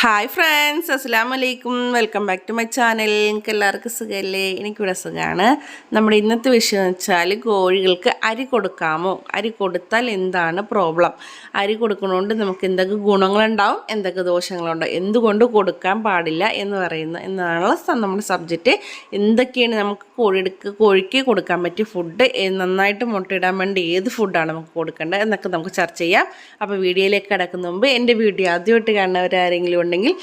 Hi friends അസ്സാം വലൈക്കും welcome back to my channel എനിക്ക് എല്ലാവർക്കും സുഖമല്ലേ എനിക്കിവിടെ സുഖമാണ് നമ്മുടെ ഇന്നത്തെ വിഷയം എന്ന് വെച്ചാൽ കോഴികൾക്ക് അരി കൊടുക്കാമോ? അരി കൊടുത്താൽ എന്താണ് പ്രോബ്ലം അരി കൊടുക്കുന്നതുകൊണ്ട് നമുക്ക് എന്തൊക്കെ ഗുണങ്ങളുണ്ടാവും? എന്തൊക്കെ ദോഷങ്ങളുണ്ടാവും? എന്തുകൊണ്ട് കൊടുക്കാൻ പാടില്ല എന്ന് പറയുന്ന എന്നാണ് നമ്മുടെ സബ്ജക്റ്റ് എന്തൊക്കെയാണ് നമുക്ക് കോഴിക്ക് കോഴിക്ക് കൊടുക്കാൻ പറ്റിയ ഫുഡ് നന്നായിട്ട് മുട്ടയിടാൻ വേണ്ടി ഏത് ഫുഡാണ് നമുക്ക് കൊടുക്കേണ്ടത്? എന്നൊക്കെ നമുക്ക് ചർച്ച ചെയ്യാം. അപ്പോൾ വീഡിയോയിലേക്ക് കിടക്കുന്ന മുമ്പ് എന്റെ വീഡിയോ ആദ്യമായിട്ട് കാണുന്നവരാരെങ്കിലും ഉണ്ടെങ്കിൽ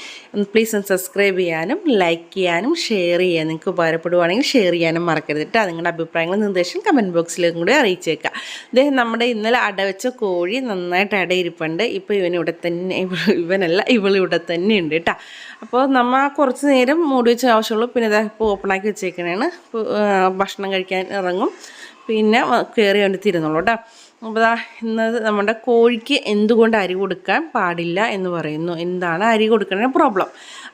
പ്ലീസ് ഒന്ന് സബ്സ്ക്രൈബ് ചെയ്യാനും ലൈക്ക് ചെയ്യാനും ഷെയർ ചെയ്യാനും നിങ്ങൾക്ക് ഉപകാരപ്പെടുവാണെങ്കിൽ ഷെയർ ചെയ്യാനും മറക്കരുത് കേട്ടോ. നിങ്ങളുടെ അഭിപ്രായങ്ങളും നിർദ്ദേശം കമന്റ് ബോക്സിലേക്കും കൂടി അറിയിച്ചേക്കുക അദ്ദേഹം നമ്മുടെ ഇന്നലെ അടവച്ച കോഴി നന്നായിട്ട് അടയിരിപ്പുണ്ട്. ഇപ്പോൾ ഇവനിവിടെ തന്നെ ഇവ- ഇവനല്ല ഇവളിവിടെ തന്നെ ഉണ്ട് കേട്ടോ. അപ്പോൾ നമ്മൾ കുറച്ച് നേരം മൂടി വെച്ച ആവശ്യമുള്ളൂ. പിന്നെ ഇപ്പോൾ ഓപ്പണാക്കി ആ, ഭക്ഷണം കഴിക്കാൻ ഇറങ്ങും. പിന്നെ കയറി വേണ്ടി തിരുന്നുള്ളൂ കേട്ടോ. അപ്പോൾ ദാ ഇന്നത് നമ്മുടെ കോഴിക്ക് എന്തുകൊണ്ട് അരി കൊടുക്കാൻ പാടില്ല എന്ന് പറയുന്നു. എന്താണ് അരി കൊടുക്കുന്ന പ്രോബ്ലം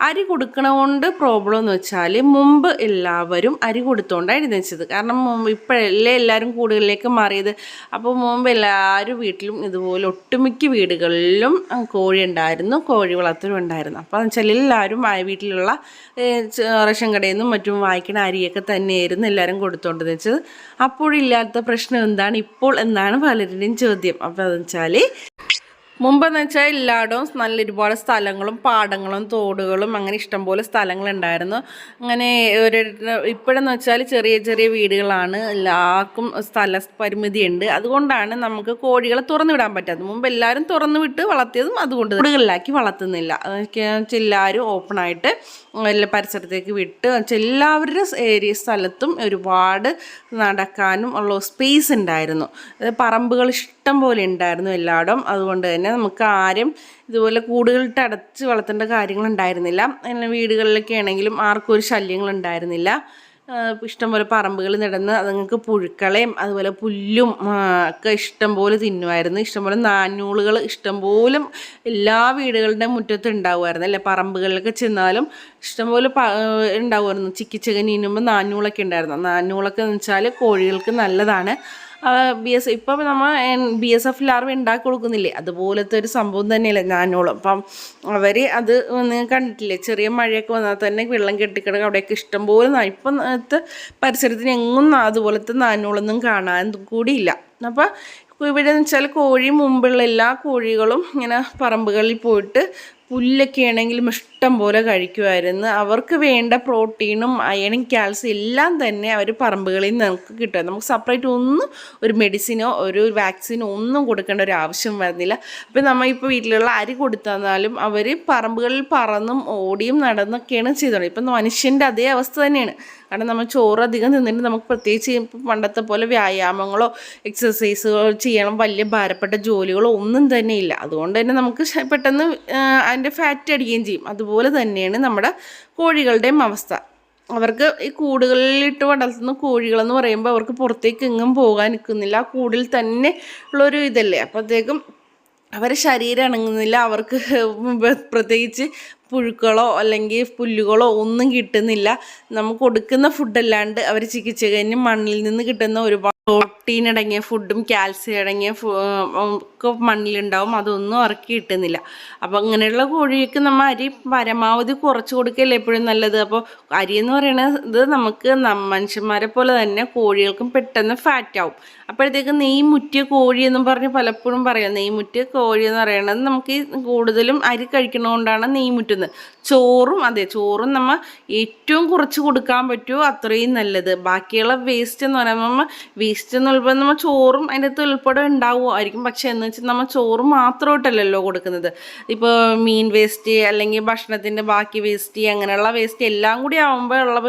അരി കൊടുക്കണോണ്ട് പ്രോബ്ലം എന്ന് വെച്ചാൽ മുമ്പ് എല്ലാവരും അരി കൊടുത്തോണ്ടായിരുന്നു വെച്ചത് കാരണം മുമ്പ് ഇപ്പോഴല്ലേ എല്ലാവരും കൂടുകളിലേക്ക് മാറിയത്. അപ്പോൾ മുമ്പ് എല്ലാവരും വീട്ടിലും ഇതുപോലെ ഒട്ടുമിക്ക വീടുകളിലും കോഴി ഉണ്ടായിരുന്നു കോഴി വളർത്തലും ഉണ്ടായിരുന്നു. അപ്പോൾ എന്ന് വെച്ചാൽ എല്ലാവരും വീട്ടിലുള്ള റേഷൻ കടയിൽ നിന്നും മറ്റും വായിക്കുന്ന അരിയൊക്കെ തന്നെയായിരുന്നു എല്ലാവരും കൊടുത്തോണ്ടെന്ന് വെച്ചത് അപ്പോഴില്ലാത്ത പ്രശ്നം എന്താണ്? ഇപ്പോൾ എന്നാണ് പലരുടെയും ചോദ്യം. അപ്പോൾ അതെന്ന് വെച്ചാൽ മുമ്പെന്ന് വെച്ചാൽ എല്ലായിടവും നല്ല ഒരുപാട് സ്ഥലങ്ങളും പാടങ്ങളും തോടുകളും അങ്ങനെ ഇഷ്ടംപോലെ സ്ഥലങ്ങളുണ്ടായിരുന്നു. അങ്ങനെ ഒരു ഇപ്പോഴെന്ന് വെച്ചാൽ ചെറിയ ചെറിയ വീടുകളാണ്. എല്ലാവർക്കും സ്ഥല പരിമിതിയുണ്ട്. അതുകൊണ്ടാണ് നമുക്ക് കോഴികളെ തുറന്നു വിടാൻ പറ്റാത്തത്. മുമ്പ് എല്ലാവരും തുറന്നു വിട്ട് വളർത്തിയതും അതുകൊണ്ട് വീടുകളിലാക്കി വളർത്തുന്നില്ല. എല്ലാവരും ഓപ്പണായിട്ട് എല്ലാ പരിസരത്തേക്ക് വിട്ട് എല്ലാവരുടെ ഏരിയ സ്ഥലത്തും ഒരുപാട് നടക്കാനും ഉള്ള സ്പേസ് ഉണ്ടായിരുന്നു. പറമ്പുകൾ ഇഷ്ടം പോലെ ഉണ്ടായിരുന്നു എല്ലായിടം അതുകൊണ്ട് തന്നെ നമുക്ക് ആരും ഇതുപോലെ കൂടുകളിട്ട് അടച്ച് വളർത്തേണ്ട കാര്യങ്ങളുണ്ടായിരുന്നില്ല. വീടുകളിലൊക്കെ ആണെങ്കിലും ആർക്കും ഒരു ശല്യങ്ങളുണ്ടായിരുന്നില്ല. ഇഷ്ടംപോലെ പറമ്പുകൾ നടന്ന് അതുങ്ങൾക്ക് പുഴുക്കളയും അതുപോലെ പുല്ലും ഒക്കെ ഇഷ്ടംപോലെ തിന്നുമായിരുന്നു. ഇഷ്ടംപോലെ നാനൂളുകൾ ഇഷ്ടംപോലെ എല്ലാ വീടുകളുടെ മുറ്റത്തും ഉണ്ടാവുമായിരുന്നു അല്ലേ? പറമ്പുകളിലൊക്കെ ചെന്നാലും ഇഷ്ടംപോലെ ഉണ്ടാവുമായിരുന്നു. ചിക്കിച്ചകൻ ഇനുമ്പോൾ നാനൂളൊക്കെ ഉണ്ടായിരുന്നു. നാനൂളൊക്കെ എന്ന് വെച്ചാൽ കോഴികൾക്ക് നല്ലതാണ്. ബി എസ് ഇപ്പം നമ്മൾ ബി എസ് എഫിൽ ലാർവ ഉണ്ടാക്കി കൊടുക്കുന്നില്ലേ? അതുപോലത്തെ ഒരു സംഭവം തന്നെയല്ലേ ഞാനോളം. അപ്പം അവർ അത് കണ്ടിട്ടില്ലേ? ചെറിയ മഴയൊക്കെ വന്നാൽ തന്നെ വെള്ളം കെട്ടിക്കിടക്കുക അവിടെയൊക്കെ ഇഷ്ടംപോലെ ഇപ്പം പരിസരത്തിന് എങ്ങും അതുപോലത്തെ നാനോളൊന്നും കാണാൻ കൂടിയില്ല അപ്പം ഇവിടെ എന്ന് വെച്ചാൽ കോഴി മുമ്പുള്ള എല്ലാ കോഴികളും ഇങ്ങനെ പറമ്പുകളിൽ പോയിട്ട് പുല്ലൊക്കെ ആണെങ്കിലും ഇഷ്ടം പോലെ കഴിക്കുമായിരുന്നു. അവർക്ക് വേണ്ട പ്രോട്ടീനും അയണും കാൽസ്യം എല്ലാം തന്നെ അവർ പറമ്പുകളിൽ നിന്ന് നമുക്ക് കിട്ടും നമുക്ക് സെപ്പറേറ്റ് ഒന്നും ഒരു മെഡിസിനോ ഒരു വാക്സിനോ ഒന്നും കൊടുക്കേണ്ട ഒരു ആവശ്യം വരുന്നില്ല. അപ്പം നമ്മൾ ഇപ്പോൾ വീട്ടിലുള്ള അരി കൊടുത്താലും അവർ പറമ്പുകളിൽ പറന്നും ഓടിയും നടന്നൊക്കെയാണ് ചെയ്തോളൂ ഇപ്പം മനുഷ്യന്റെ അതേ അവസ്ഥ തന്നെയാണ്. കാരണം നമ്മൾ ചോറ് അധികം നിന്നിട്ട് നമുക്ക് പ്രത്യേകിച്ച് പണ്ടത്തെ പോലെ വ്യായാമങ്ങളോ എക്സസൈസുകളോ ചെയ്യണം വലിയ ഭാരപ്പെട്ട ജോലികളോ ഒന്നും തന്നെ ഇല്ല. അതുകൊണ്ട് തന്നെ നമുക്ക് പെട്ടെന്ന് അതിന്റെ ഫാറ്റ് അടിക്കുകയും ചെയ്യും. അതുപോലെ തന്നെയാണ് നമ്മുടെ കോഴികളുടെയും അവസ്ഥ. അവർക്ക് ഈ കൂടുകളിലിട്ട് വളർത്തുന്ന കോഴികളെന്ന് പറയുമ്പോൾ അവർക്ക് പുറത്തേക്ക് എങ്ങും പോകാൻ നിൽക്കുന്നില്ല. ആ കൂടിൽ തന്നെ ഉള്ളൊരു ഇതല്ലേ. അപ്പോഴത്തേക്കും അവരെ ശരീരം ഇണങ്ങുന്നില്ല. അവർക്ക് പ്രത്യേകിച്ച് പുഴുക്കളോ അല്ലെങ്കിൽ പുല്ലുകളോ ഒന്നും കിട്ടുന്നില്ല. നമുക്ക് കൊടുക്കുന്ന ഫുഡല്ലാണ്ട് അവർ ചികിത്സ കഴിഞ്ഞ് മണ്ണിൽ നിന്ന് കിട്ടുന്ന ഒരുപാട് പ്രോട്ടീൻ അടങ്ങിയ ഫുഡും കാൽസ്യം അടങ്ങിയ ഒക്കെ മണ്ണിലുണ്ടാവും. അതൊന്നും അവർക്ക് കിട്ടുന്നില്ല അപ്പോൾ അങ്ങനെയുള്ള കോഴിക്ക് നമ്മൾ അരി പരമാവധി കുറച്ച് കൊടുക്കല്ലേ എപ്പോഴും നല്ലത്? അപ്പോൾ അരി എന്ന് പറയുന്നത് നമുക്ക് മനുഷ്യന്മാരെ പോലെ തന്നെ കോഴികൾക്കും പെട്ടെന്ന് ഫാറ്റ് ആവും. അപ്പോഴത്തേക്ക് നെയ് മുറ്റിയ കോഴി എന്നും പറഞ്ഞ് പലപ്പോഴും പറയാം. നെയ് മുറ്റിയ കോഴി എന്ന് പറയുന്നത് നമുക്ക് കൂടുതലും അരി കഴിക്കണതുകൊണ്ടാണ് നെയ് മുറ്റുന്നത്. ചോറും അതെ ചോറും നമ്മൾ ഏറ്റവും കുറച്ച് കൊടുക്കാൻ പറ്റുമോ അത്രയും നല്ലത്. ബാക്കിയുള്ള വേസ്റ്റ് എന്ന് പറയുമ്പോൾ വേസ്റ്റ് എന്ന് പറയുമ്പോൾ നമ്മൾ ചോറും അതിന്റെ അകത്ത് ഉൾപ്പെടെ ഉണ്ടാവുമായിരിക്കും പക്ഷേ എന്ന് വെച്ചാൽ നമ്മൾ ചോറ് മാത്രമായിട്ടല്ലല്ലോ കൊടുക്കുന്നത്. ഇപ്പോൾ മീൻ വേസ്റ്റ് അല്ലെങ്കിൽ ഭക്ഷണത്തിന്റെ ബാക്കി വേസ്റ്റ് അങ്ങനെയുള്ള വേസ്റ്റ് എല്ലാം കൂടി ആകുമ്പോൾ ഉള്ള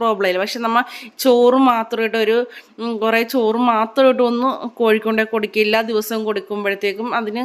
പ്രോബ്ലം ഇല്ല. പക്ഷെ നമ്മൾ ചോറ് മാത്രമായിട്ട് ഒരു കുറേ ചോറ് മാത്രമായിട്ട് ഒന്ന് കോഴിക്കൊണ്ടേ കൊടുക്കില്ല. ദിവസവും കൊടുക്കുമ്പോഴത്തേക്കും അതിന്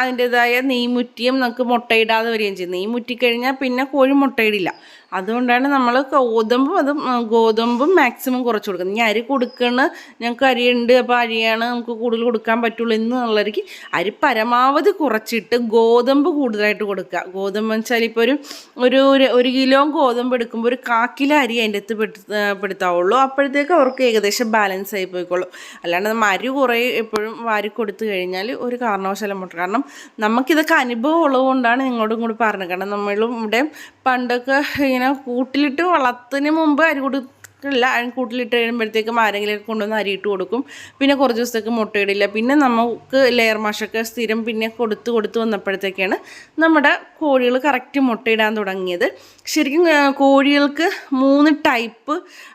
അതിന്റെതായ നെയ്മുറ്റിയും നമുക്ക് മുട്ടയിടാതെ വരികയും ചെയ്യും. നെയ്മുറ്റിക്കഴിഞ്ഞാൽ പിന്നെ കോഴി മുട്ടയിടില്ല. അതുകൊണ്ടാണ് നമ്മൾ ഗോതമ്പും അത് ഗോതമ്പും മാക്സിമം കുറച്ച് കൊടുക്കുന്നത്. ഇനി അരി കൊടുക്കണ ഞങ്ങൾക്ക് അരിയുണ്ട് അപ്പോൾ അരിയാണ് നമുക്ക് കൂടുതൽ കൊടുക്കാൻ പറ്റുള്ളൂ എന്നുള്ളവർക്ക് അരി പരമാവധി കുറച്ചിട്ട് ഗോതമ്പ് കൂടുതലായിട്ട് കൊടുക്കുക. ഗോതമ്പ് വെച്ചാൽ ഇപ്പോൾ ഒരു ഒരു ഒരു- കിലോ ഗോതമ്പ് എടുക്കുമ്പോൾ ഒരു കാക്കിലോ അരി അതിന്റെ അകത്ത് പെടുത്ത പെടുത്താവുള്ളൂ. അപ്പോഴത്തേക്ക് അവർക്ക് ഏകദേശം ബാലൻസ് ആയി പോയിക്കോളും. അല്ലാണ്ട് നമ്മൾ അരി കുറേ എപ്പോഴും വാരി കൊടുത്തു കഴിഞ്ഞാൽ ഒരു കാരണവശാലും മുട്ട കാരണം നമുക്കിതൊക്കെ അനുഭവം ഉള്ളതുകൊണ്ടാണ് നിങ്ങളോടും കൂടി പറഞ്ഞത്. കാരണം നമ്മളും ഇവിടെ പണ്ടൊക്കെ ഇങ്ങനെ കൂട്ടിലിട്ട് വളത്തിന് മുമ്പ് അരി കൊടുക്കില്ല അരി കൂട്ടിലിട്ട് കഴിയുമ്പോഴത്തേക്കും ആരെങ്കിലും കൊണ്ടുവന്ന് അരി ഇട്ട് കൊടുക്കും. പിന്നെ കുറച്ച് ദിവസത്തേക്ക് മുട്ടയിടില്ല പിന്നെ നമുക്ക് ലെയർ മാഷൊക്കെ സ്ഥിരം പിന്നെ കൊടുത്ത് കൊടുത്ത് വന്നപ്പോഴത്തേക്കാണ് നമ്മുടെ കോഴികൾ കറക്റ്റ് മുട്ടയിടാൻ തുടങ്ങിയത്. ശരിക്കും കോഴികൾക്ക് മൂന്ന് ടൈപ്പ്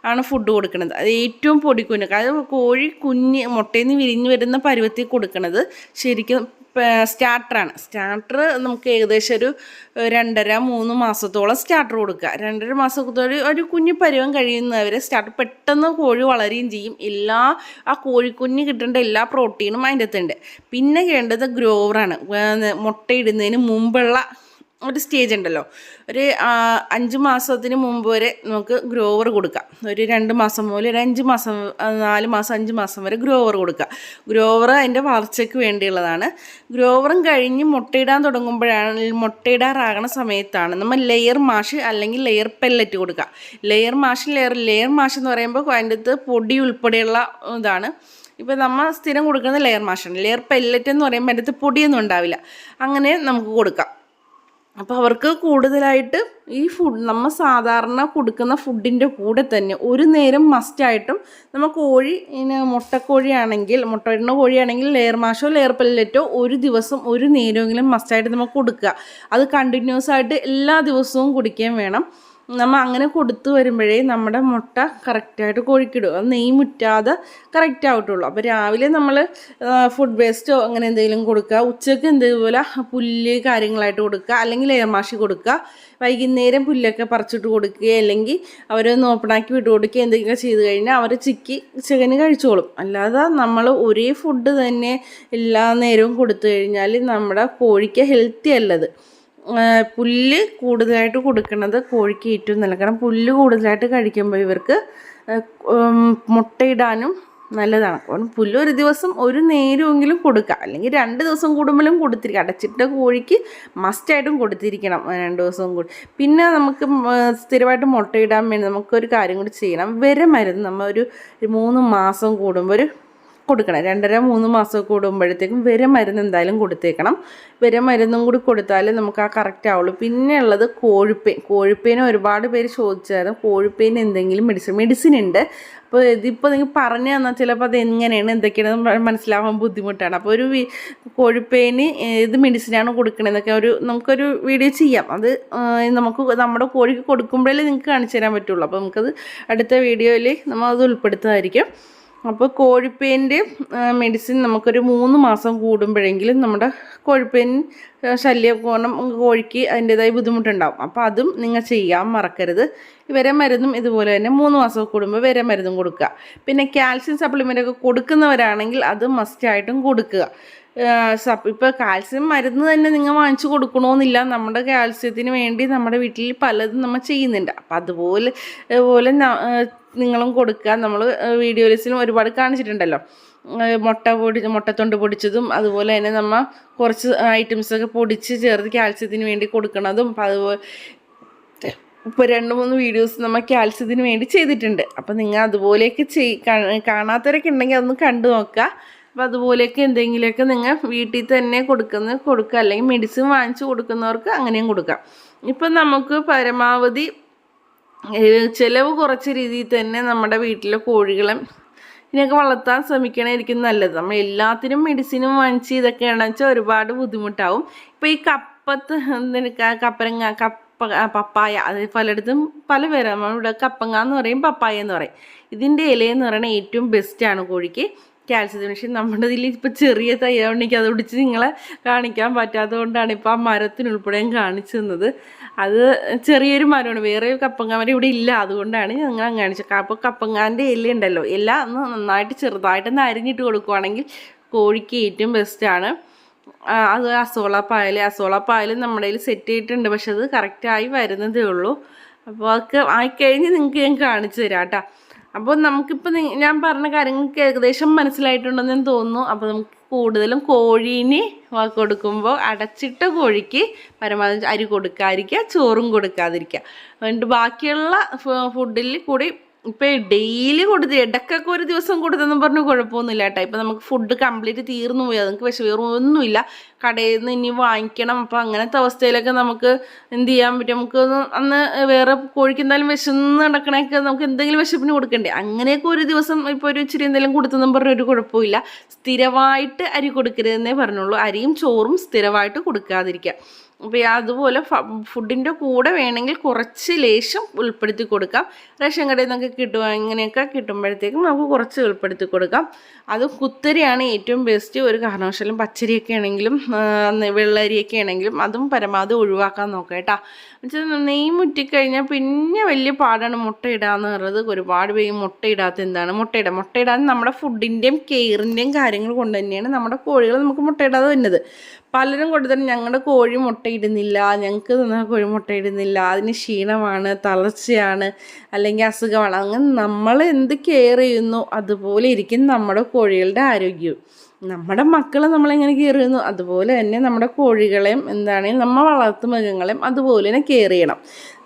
ആണ് ഫുഡ് കൊടുക്കുന്നത്. അത് ഏറ്റവും പൊടിക്കുഞ്ഞ് അത് കോഴി കുഞ്ഞ് മുട്ടയിൽ നിന്ന് വിരിഞ്ഞ് വരുന്ന പരുവത്തിൽ കൊടുക്കുന്നത് ശരിക്കും സ്റ്റാർട്ടറാണ് സ്റ്റാർട്ടർ നമുക്ക് ഏകദേശം ഒരു രണ്ടര മൂന്ന് മാസത്തോളം സ്റ്റാർട്ടർ കൊടുക്കുക. രണ്ടര മാസത്തോളം ഒരു കുഞ്ഞു പരുവം കഴിയുന്നവരെ സ്റ്റാർട്ടർ പെട്ടെന്ന് കോഴി വളരുകയും ചെയ്യും. എല്ലാ ആ കോഴിക്കുഞ്ഞ് കിട്ടേണ്ട എല്ലാ പ്രോട്ടീനും അതിന്റെ അകത്തുണ്ട്. പിന്നെ വേണ്ടത് ഗ്രോവറാണ് മുട്ടയിടുന്നതിന് മുമ്പുള്ള ഒരു സ്റ്റേജ് ഉണ്ടല്ലോ. ഒരു അഞ്ച് മാസത്തിന് മുമ്പ് വരെ നമുക്ക് ഗ്രോവർ കൊടുക്കാം. ഒരു രണ്ട് മാസം മുതൽ ഒരു അഞ്ച് മാസം നാല് മാസം അഞ്ച് മാസം വരെ ഗ്രോവർ കൊടുക്കാം ഗ്രോവർ അതിന്റെ വളർച്ചയ്ക്ക് വേണ്ടിയുള്ളതാണ്. ഗ്രോവറും കഴിഞ്ഞ് മുട്ടയിടാൻ തുടങ്ങുമ്പോഴാണ് മുട്ടയിടാറാകണ സമയത്താണ് നമ്മൾ ലെയർ മാഷ് അല്ലെങ്കിൽ ലെയർ പെല്ലറ്റ് കൊടുക്കുക. Layer mash layer layer mash എന്ന് പറയുമ്പോൾ അതിന്റെ അകത്ത് പൊടി ഉൾപ്പെടെയുള്ള ഇതാണ്. ഇപ്പോൾ നമ്മൾ സ്ഥിരം കൊടുക്കുന്നത് ലെയർ മാഷാണ്. ലെയർ പെല്ലറ്റ് എന്ന് പറയുമ്പോൾ അതിന്റെ അകത്ത് പൊടിയൊന്നും ഉണ്ടാവില്ല. അങ്ങനെ നമുക്ക് കൊടുക്കാം. അപ്പോൾ അവർക്ക് കൂടുതലായിട്ട് ഈ ഫുഡ് നമ്മൾ സാധാരണ കൊടുക്കുന്ന ഫുഡിന്റെ കൂടെ തന്നെ ഒരു നേരം മസ്റ്റായിട്ടും നമ്മൾ കോഴി മുട്ടക്കോഴിയാണെങ്കിൽ മുട്ടയിടുന്ന കോഴിയാണെങ്കിൽ ലെയർ മാഷോ ലെയർ പെല്ലറ്റോ ഒരു ദിവസം ഒരു നേരമെങ്കിലും മസ്റ്റായിട്ട് നമുക്ക് കൊടുക്കുക. അത് കണ്ടിന്യൂസ് ആയിട്ട് എല്ലാ ദിവസവും കുടിക്കുകയും വേണം. നമ്മൾ അങ്ങനെ കൊടുത്തു വരുമ്പോഴേ നമ്മുടെ മുട്ട കറക്റ്റായിട്ട് കോഴിക്കിടും. അത് നെയ് മുറ്റാതെ കറക്റ്റ് ആവട്ടുള്ളൂ അപ്പോൾ രാവിലെ നമ്മൾ ഫുഡ് വേസ്റ്റോ അങ്ങനെ എന്തെങ്കിലും കൊടുക്കുക. ഉച്ചയ്ക്ക് എന്തുപോലെ പുല്ല് കാര്യങ്ങളായിട്ട് കൊടുക്കുക. അല്ലെങ്കിൽ ഏമാശി കൊടുക്കുക. വൈകുന്നേരം പുല്ലൊക്കെ പറിച്ചിട്ട് കൊടുക്കുക. അല്ലെങ്കിൽ അവരൊന്ന് ഓപ്പണാക്കി വിട്ട് കൊടുക്കുക. എന്തെങ്കിലും ചെയ്ത് കഴിഞ്ഞാൽ അവർ ചിക്കി ചിക്കന് കഴിച്ചോളും. അല്ലാതെ നമ്മൾ ഒരേ ഫുഡ് തന്നെ എല്ലാ നേരവും കൊടുത്തു കഴിഞ്ഞാൽ നമ്മുടെ കോഴിക്ക് ഹെൽത്തി അല്ലത്. പുല്ല് കൂടുതലായിട്ട് കൊടുക്കുന്നത് കോഴിക്ക് ഏറ്റവും നല്ല കാരണം പുല്ല് കൂടുതലായിട്ട് കഴിക്കുമ്പോൾ ഇവർക്ക് മുട്ടയിടാനും നല്ലതാണ്. അപ്പം പുല്ല് ഒരു ദിവസം ഒരു നേരമെങ്കിലും കൊടുക്കുക അല്ലെങ്കിൽ രണ്ട് ദിവസം കൂടുമ്പോഴും കൊടുത്തിരിക്കുക അടച്ചിട്ട കോഴിക്ക് മസ്റ്റായിട്ടും കൊടുത്തിരിക്കണം രണ്ട് ദിവസവും കൂടി. പിന്നെ നമുക്ക് സ്ഥിരമായിട്ട് മുട്ടയിടാൻ വേണ്ടി നമുക്കൊരു കാര്യം കൂടി ചെയ്യണം. വരെ മരുന്ന് നമ്മൾ ഒരു മൂന്ന് മാസം കൂടുമ്പോൾ ഒരു കൊടുക്കണം. രണ്ടര മൂന്ന് മാസം കൂടുമ്പോഴത്തേക്കും വിര മരുന്ന് എന്തായാലും കൊടുത്തേക്കണം. വിര മരുന്നും കൂടി കൊടുത്താലേ നമുക്ക് ആ കറക്റ്റ് ആവുള്ളൂ. പിന്നെ ഉള്ളത് കോഴിപ്പേൻ കോഴിപ്പേന് ഒരുപാട് പേര് ചോദിച്ചായിരുന്നു. കോഴിപ്പേന് എന്തെങ്കിലും മെഡിസിൻ മെഡിസിൻ ഉണ്ട്. അപ്പോൾ ഇതിപ്പോൾ നിങ്ങൾ പറഞ്ഞു തന്നാൽ ചിലപ്പോൾ അത് എങ്ങനെയാണ് എന്തൊക്കെയാണ് മനസ്സിലാവാൻ ബുദ്ധിമുട്ടാണ്. അപ്പോൾ ഒരു കോഴിപ്പേന് ഏത് മെഡിസിനാണ് കൊടുക്കണതെന്നൊക്കെ ഒരു നമുക്കൊരു വീഡിയോ ചെയ്യാം. അത് നമുക്ക് നമ്മുടെ കോഴിക്ക് കൊടുക്കുമ്പോഴേ നിങ്ങൾക്ക് കാണിച്ചു തരാൻ പറ്റുള്ളൂ. അപ്പോൾ നമുക്കത് അടുത്ത വീഡിയോയിൽ നമ്മൾ അത് ഉൾപ്പെടുത്തുന്നതായിരിക്കും അപ്പോൾ കോഴിപ്പേന്റെ മെഡിസിൻ നമുക്കൊരു മൂന്ന് മാസം കൂടുമ്പോഴെങ്കിലും നമ്മുടെ കോഴിപ്പേൻ ശല്യം കാരണം കോഴിക്ക് അതിന്റെതായ ബുദ്ധിമുട്ടുണ്ടാവും. അപ്പോൾ അതും നിങ്ങൾ ചെയ്യാൻ മറക്കരുത്. വരെ മരുന്നും ഇതുപോലെ തന്നെ മൂന്ന് മാസം കൂടുമ്പോൾ വരെ മരുന്നും കൊടുക്കുക. പിന്നെ കാൽസ്യം സപ്ലിമെന്റ് ഒക്കെ കൊടുക്കുന്നവരാണെങ്കിൽ അത് മസ്റ്റായിട്ടും കൊടുക്കുക. ഇപ്പോൾ കാൽസ്യം മരുന്ന് തന്നെ നിങ്ങൾ വാങ്ങിച്ചു കൊടുക്കണമെന്നില്ല നമ്മുടെ കാൽസ്യത്തിന് വേണ്ടി നമ്മുടെ വീട്ടിൽ പലതും നമ്മൾ ചെയ്യുന്നുണ്ട്. അപ്പം അതുപോലെ പോലെ നിങ്ങളും കൊടുക്കുക. നമ്മൾ വീഡിയോസിലും ഒരുപാട് കാണിച്ചിട്ടുണ്ടല്ലോ. മുട്ട പൊടി മുട്ടത്തൊണ്ട് പൊടിച്ചതും അതുപോലെ തന്നെ നമ്മൾ കുറച്ച് ഐറ്റംസൊക്കെ പൊടിച്ച് ചേർത്ത് കാൽസ്യത്തിന് വേണ്ടി കൊടുക്കണതും. അതുപോലെ ഇപ്പോൾ രണ്ട് മൂന്ന് വീഡിയോസ് നമ്മൾ കാൽസ്യത്തിന് വേണ്ടി ചെയ്തിട്ടുണ്ട്. അപ്പോൾ നിങ്ങൾ അതുപോലെയൊക്കെ ചെയ് കാണാത്തവരൊക്കെ ഉണ്ടെങ്കിൽ അതൊന്ന് കണ്ടു നോക്കുക. അപ്പോൾ അതുപോലെയൊക്കെ എന്തെങ്കിലുമൊക്കെ നിങ്ങൾ വീട്ടിൽ തന്നെ കൊടുക്കുന്ന കൊടുക്കുക. അല്ലെങ്കിൽ മെഡിസിൻ വാങ്ങിച്ച് കൊടുക്കുന്നവർക്ക് അങ്ങനെയും കൊടുക്കാം. ഇപ്പം നമുക്ക് പരമാവധി ചിലവ് കുറച്ച രീതിയിൽ തന്നെ നമ്മുടെ വീട്ടിലെ കോഴികളെ ഇതിനൊക്കെ വളർത്താൻ ശ്രമിക്കണമായിരിക്കും നല്ലത്. നമ്മൾ എല്ലാത്തിനും മെഡിസിനും വാങ്ങിച്ച് ഇതൊക്കെയാണെന്ന് വെച്ചാൽ ഒരുപാട് ബുദ്ധിമുട്ടാവും. ഇപ്പോൾ ഈ കപ്പത്ത് കപ്പരങ്ങ കപ്പ പപ്പായ അത് പലയിടത്തും പല പേരാണ്. നമ്മളിവിടെ കപ്പങ്ങ എന്ന് പറയും പപ്പായ എന്ന് പറയും. ഇതിന്റെ ഇലയെന്ന് പറയുന്നത് ഏറ്റവും ബെസ്റ്റാണ് കോഴിക്ക്. കാൽസ്യത്തിന് പക്ഷേ നമ്മുടെ ഇതിൽ ഇപ്പോൾ ചെറിയ തയ്യാറുണ്ട് എനിക്ക് അത് പിടിച്ച് നിങ്ങളെ കാണിക്കാൻ പറ്റാത്തത് കൊണ്ടാണ് ഇപ്പോൾ ആ മരത്തിനുൾപ്പെടെയും കാണിച്ചു തന്നത്. അത് ചെറിയൊരു മരമാണ് വേറെ കപ്പങ്ങ മരം ഇവിടെ ഇല്ല. അതുകൊണ്ടാണ് ഞങ്ങൾ കാണിച്ചത്. അപ്പോൾ കപ്പങ്ങാന്റെ ഇല ഉണ്ടല്ലോ ഇല ഒന്ന് നന്നായിട്ട് ചെറുതായിട്ടൊന്ന് അരിഞ്ഞിട്ട് കൊടുക്കുവാണെങ്കിൽ കോഴിക്ക് ഏറ്റവും ബെസ്റ്റാണ് അത് അസോള പായൽ അസോള പായൽ നമ്മുടെ കയ്യിൽ സെറ്റ് ചെയ്തിട്ടുണ്ട്. പക്ഷെ അത് കറക്റ്റായി വരുന്നതേ ഉള്ളൂ. അപ്പോൾ അതൊക്കെ ആയിക്കഴിഞ്ഞ് നിങ്ങൾക്ക് ഞാൻ കാണിച്ചു തരാം കേട്ടോ. അപ്പോൾ നമുക്കിപ്പോൾ ഞാൻ പറഞ്ഞ കാര്യങ്ങൾക്ക് ഏകദേശം മനസ്സിലായിട്ടുണ്ടെന്ന് ഞാൻ തോന്നുന്നു. അപ്പോൾ നമുക്ക് കൂടുതലും കോഴീന് കൊടുക്കുമ്പോൾ അടച്ചിട്ട കോഴിക്ക് പരമാവധി അരി കൊടുക്കാതിരിക്കുക ചോറും കൊടുക്കാതിരിക്കുക. എന്നിട്ട് ബാക്കിയുള്ള ഫുഡിൽ കൂടി ഇപ്പം ഡെയിലി കൊടുത്ത് ഇടയ്ക്കൊക്കെ ഒരു ദിവസം കൊടുത്തെന്ന് പറഞ്ഞ് കുഴപ്പമൊന്നുമില്ല കേട്ടോ. ഇപ്പം നമുക്ക് ഫുഡ് കംപ്ലീറ്റ് തീർന്നു പോയി. അതുങ്ങൾക്ക് വിശവേറൊന്നുമില്ല കടയിൽ നിന്ന് ഇനി വാങ്ങിക്കണം. അപ്പം അങ്ങനത്തെ അവസ്ഥയിലൊക്കെ നമുക്ക് എന്ത് ചെയ്യാൻ പറ്റും? നമുക്ക് അന്ന് വേറെ കോഴിക്ക് എന്തായാലും വിശന്ന് നടക്കണേക്ക് നമുക്ക് എന്തെങ്കിലും വിശപ്പിന് കൊടുക്കണ്ടേ? അങ്ങനെയൊക്കെ ഒരു ദിവസം ഇപ്പോൾ ഒരു ഇച്ചിരി എന്തെങ്കിലും കൊടുത്തെന്നും പറഞ്ഞ ഒരു കുഴപ്പമില്ല. സ്ഥിരമായിട്ട് അരി കൊടുക്കരുതെന്നേ പറഞ്ഞുള്ളൂ. അരിയും ചോറും സ്ഥിരമായിട്ട് കൊടുക്കാതിരിക്കുക. അപ്പോൾ അതുപോലെ ഫുഡിന്റെ കൂടെ വേണമെങ്കിൽ കുറച്ച് ലേശം ഉൾപ്പെടുത്തി കൊടുക്കാം. റേഷൻ കടയിൽ നിന്നൊക്കെ കിട്ടുക ഇങ്ങനെയൊക്കെ കിട്ടുമ്പോഴത്തേക്കും നമുക്ക് കുറച്ച് ഉൾപ്പെടുത്തി കൊടുക്കാം. അത് കുത്തരിയാണ് ഏറ്റവും ബെസ്റ്റ് ഒരു കാരണവശാലും പച്ചരിയൊക്കെ ആണെങ്കിലും വെള്ളരിയൊക്കെ ആണെങ്കിലും അതും പരമാവധി ഒഴിവാക്കാൻ നോക്കാം കേട്ടോ. എന്നുവെച്ചാൽ നെയ്യ് മുറ്റിക്കഴിഞ്ഞാൽ പിന്നെ വലിയ പാടാണ് മുട്ട മുട്ടയിടാന്ന് പറയുന്നത് ഒരുപാട് പേര് മുട്ടയിടാത്ത എന്താണ്? മുട്ട ഇടാം മുട്ട മുട്ടയിടാൻ നമ്മുടെ ഫുഡിന്റെയും കെയറിന്റെയും കാര്യങ്ങൾ കൊണ്ട് തന്നെയാണ് നമ്മുടെ കോഴികൾ നമുക്ക് മുട്ടയിടാതെ വരുന്നത്. പലരും കൊണ്ട് തന്നെ ഞങ്ങളുടെ കോഴി മുട്ടയിടുന്നില്ല ഞങ്ങൾക്ക് തന്ന കോഴി മുട്ടയിടുന്നില്ല അതിന് ക്ഷീണമാണ് തളർച്ചയാണ് അല്ലെങ്കിൽ അസുഖമാണ്. അങ്ങനെ നമ്മൾ എന്ത് കെയർ ചെയ്യുന്നു? അതുപോലെ ഇരിക്കും നമ്മുടെ കോഴികളുടെ ആരോഗ്യവും. നമ്മുടെ മക്കൾ നമ്മളെങ്ങനെ കെയർ ചെയ്യുന്നു? അതുപോലെ തന്നെ നമ്മുടെ കോഴികളെയും എന്താണ് നമ്മൾ വളർത്തു മൃഗങ്ങളെയും അതുപോലെ തന്നെ കെയർ ചെയ്യണം.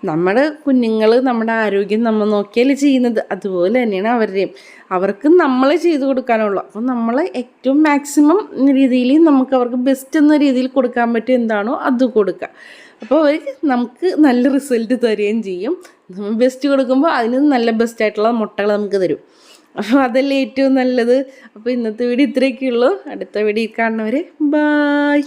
നമ്മുടെ കുഞ്ഞുങ്ങൾ നമ്മുടെ ആരോഗ്യം നമ്മൾ നോക്കിയാൽ ചെയ്യുന്നത്? അതുപോലെ തന്നെയാണ് അവരുടെയും. അവർക്ക് നമ്മൾ ചെയ്തു കൊടുക്കാനുള്ളൂ. അപ്പം നമ്മൾ ഏറ്റവും മാക്സിമം രീതിയിൽ നമുക്ക് അവർക്ക് ബെസ്റ്റ് എന്ന രീതിയിൽ കൊടുക്കാൻ പറ്റും എന്താണോ അത് കൊടുക്കുക. അപ്പോൾ അവർ നമുക്ക് നല്ല റിസൾട്ട് തരുകയും ചെയ്യും. നമ്മൾ ബെസ്റ്റ് കൊടുക്കുമ്പോൾ അതിന് നല്ല ബെസ്റ്റ് ആയിട്ടുള്ള മുട്ടകൾ നമുക്ക് തരും. അപ്പോൾ അതല്ലേ ഏറ്റവും നല്ലത്. അപ്പോൾ ഇന്നത്തെ വീഡിയോ ഇത്രയൊക്കെ ഉള്ളൂ അടുത്ത വീഡിയോ കാണുന്നവരെ ബായ്